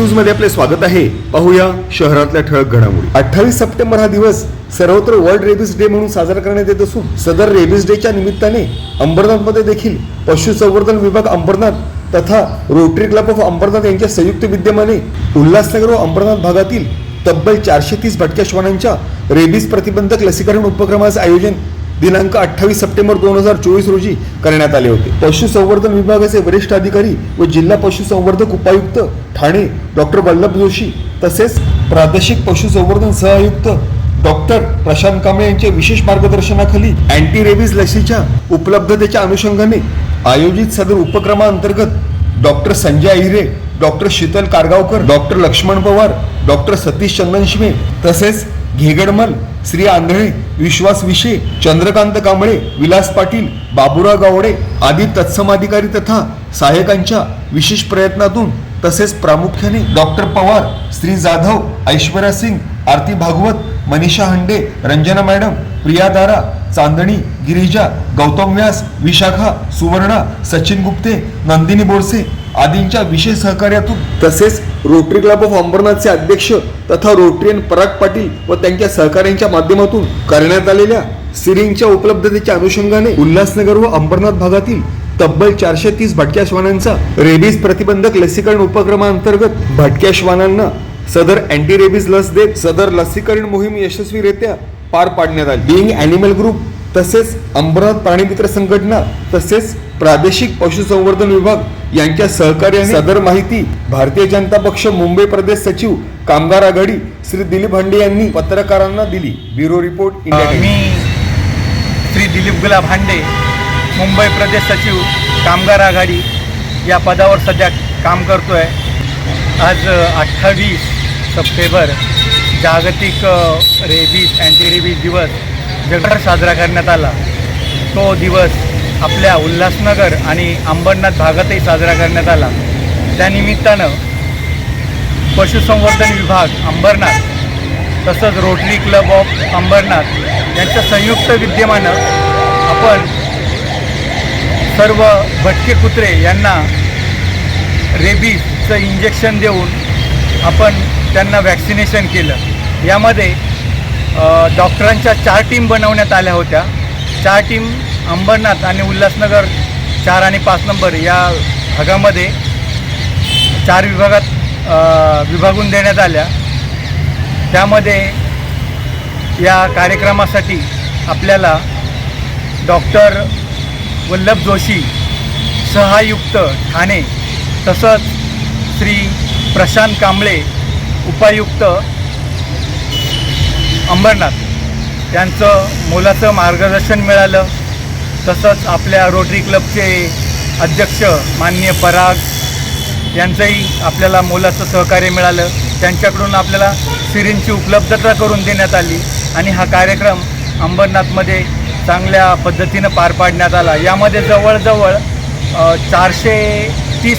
न्यूजमध्ये आपले स्वागत आहे. पाहूया शहरातल्या ठळक घडामोडी. अठ्ठावीस सप्टेंबर हा दिवस सर्वत्र वर्ल्ड रेबीज डे म्हणून साजरा करण्यात येत असून सदर रेबीज डेच्या निमित्ताने अंबरनाथमध्ये देखील पशुसंवर्धन विभाग अंबरनाथ तथा रोटरी क्लब ऑफ अंबरनाथ यांच्या संयुक्त विद्यमाने उल्हासनगर व अंबरनाथ भागातील तब्बल चारशे तीस भटक्या श्वानांच्या रेबीज प्रतिबंधक लसीकरण उपक्रमाचे आयोजन दिनांक अठ्ठावीस सप्टेंबर दोन हजार चोवीस रोजी करण्यात आले होते. पशुसंवर्धन विभागाचे वरिष्ठ अधिकारी व जिल्हा पशुसंवर्धक उपायुक्त ठाणे डॉक्टर वल्लभ जोशी तसेच प्रादेशिक पशुसंवर्धन सहआयुक्त डॉक्टर प्रशांत कांबळे यांच्या विशेष मार्गदर्शनाखाली अँटी रेबीज लसीच्या उपलब्धतेच्या अनुषंगाने आयोजित सदर उपक्रमाअंतर्गत doctor Sanjay Ahire doctor Sheetal Kargaonkar doctor Laxman Pawar doctor Satish Chandanshime तसेच घेगडमल श्री आंधळे विश्वास विशे चंद्रकांत कांबळे विलास पाटील बाबुराव गावडे आदी तत्सम अधिकारी तथा सहाय्यकांच्या विशेष प्रयत्नातून तसेच प्रामुख्याने डॉक्टर पवार श्री जाधव ऐश्वर्या सिंग आरती भागवत मनीषा हंडे रंजना मॅडम प्रिया दारा चांदणी गिरिजा गौतम व्यास विशाखा सुवर्णा सचिन गुप्ते नंदिनी बोरसे आदींच्या विशेष सहकार्यातून तसेच रोटरी क्लब ऑफ अंबरनाथचे अध्यक्ष तथा रोटरीयन पराग पाटील व त्यांच्या सहकार्यांच्या माध्यमातून करण्यात आलेल्या सिरिंगच्या उपलब्धतेच्या अनुषंगाने उल्हासनगर व अंबरनाथ भागातील तब्बल चारशे तीस भटक्या श्वानांचा रेबीज प्रतिबंधक लसीकरण उपक्रमाअंतर्गत भटक्या श्वानांना सदर अँटी रेबीज लस देत सदर लसीकरण मोहीम यशस्वीरित्या पार पाडण्यात आली. बिईंग अॅनिमल ग्रुप तसेच अंबरनाथ प्राणीमित्र संघटना तसेच प्रादेशिक पशुसंवर्धन विभाग यांच्या सहकार्याने सदर माहिती भारतीय जनता पक्ष मुंबई प्रदेश सचिव कामगार आघाडी श्री दिलीप हंडे यांनी पत्रकारांना दिली. ब्युरो रिपोर्ट इंडिया मी श्री दिलीप गुलाब हांडे मुंबई प्रदेश सचिव कामगार आघाडी या पदावर सध्या काम करतो आहे आज अठ्ठावीस सप्टेंबर जागतिक रेबीज अँटी रेबीज दिवस. जगभर साजरा करण्यात आला. तो दिवस आपल्या उल्हासनगर आणि अंबरनाथ भागातही साजरा करण्यात आला. त्यानिमित्तानं पशुसंवर्धन विभाग अंबरनाथ तसंच रोटरी क्लब ऑफ अंबरनाथ यांच्या संयुक्त विद्यमानं आपण सर्व भटके कुत्रे यांना रेबीजचं इंजेक्शन देऊन आपण त्यांना वॅक्सिनेशन केलं. यामध्ये डॉक्टरांच्या चार टीम बनवण्यात आल्या होत्या. चार टीम अंबरनाथ आणि उल्हासनगर चार आणि पाच नंबर या भागामध्ये चार विभागात विभागून देण्यात आल्या. त्यामध्ये या कार्यक्रमासाठी आपल्याला डॉक्टर वल्लभ जोशी सहायुक्त ठाणे तसंच श्री प्रशांत कांबळे उपायुक्त अंबरनाथ. यांचं मोलाचं मार्गदर्शन मिळालं. तसंच आपल्या रोटरी क्लबचे अध्यक्ष माननीय पराग यांचंही आपल्याला मोलाचं सहकार्य मिळालं. त्यांच्याकडून आपल्याला सिरींची उपलब्धता करून देण्यात आली आणि हा कार्यक्रम अंबरनाथमध्ये चांगल्या पद्धतीनं पार पाडण्यात आला. यामध्ये जवळजवळ चारशे तीस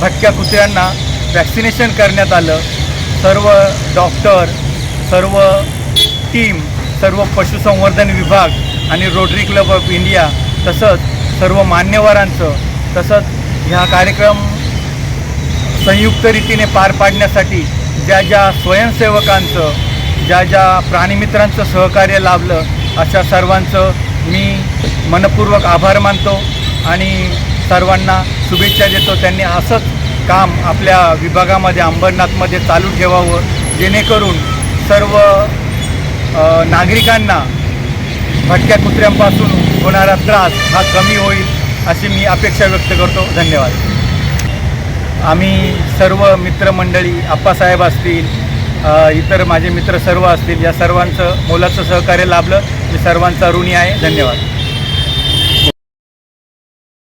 भटक्या कुत्र्यांना वॅक्सिनेशन करण्यात आलं. सर्व डॉक्टर सर्व टीम सर्व पशुसंवर्धन विभाग आणि रोटरी क्लब ऑफ इंडिया तसंच सर्व मान्यवरांचं तसंच ह्या कार्यक्रम संयुक्त रीतीने पार पाडण्यासाठी ज्या ज्या स्वयंसेवकांचं ज्या ज्या प्राणीमित्रांचं सहकार्य लाभलं अशा सर्वांचं मी मनपूर्वक आभार मानतो आणि सर्वांना शुभेच्छा देतो. त्यांनी असंच काम आपल्या विभागामध्ये अंबरनाथमध्ये चालू ठेवावं जेणेकरून सर्व नागरिकांना भटक्या कुत्र्यांपासून होणारा त्रास हा कमी होईल अशी मी अपेक्षा व्यक्त करतो. धन्यवाद. आम्ही सर्व मित्रमंडळी आप्पासाहेब असतील इतर माझे मित्र सर्व असतील या सर्वांचं मोलाचं सहकार्य लाभलं. मी सर्वांचा ऋणी आहे. धन्यवाद.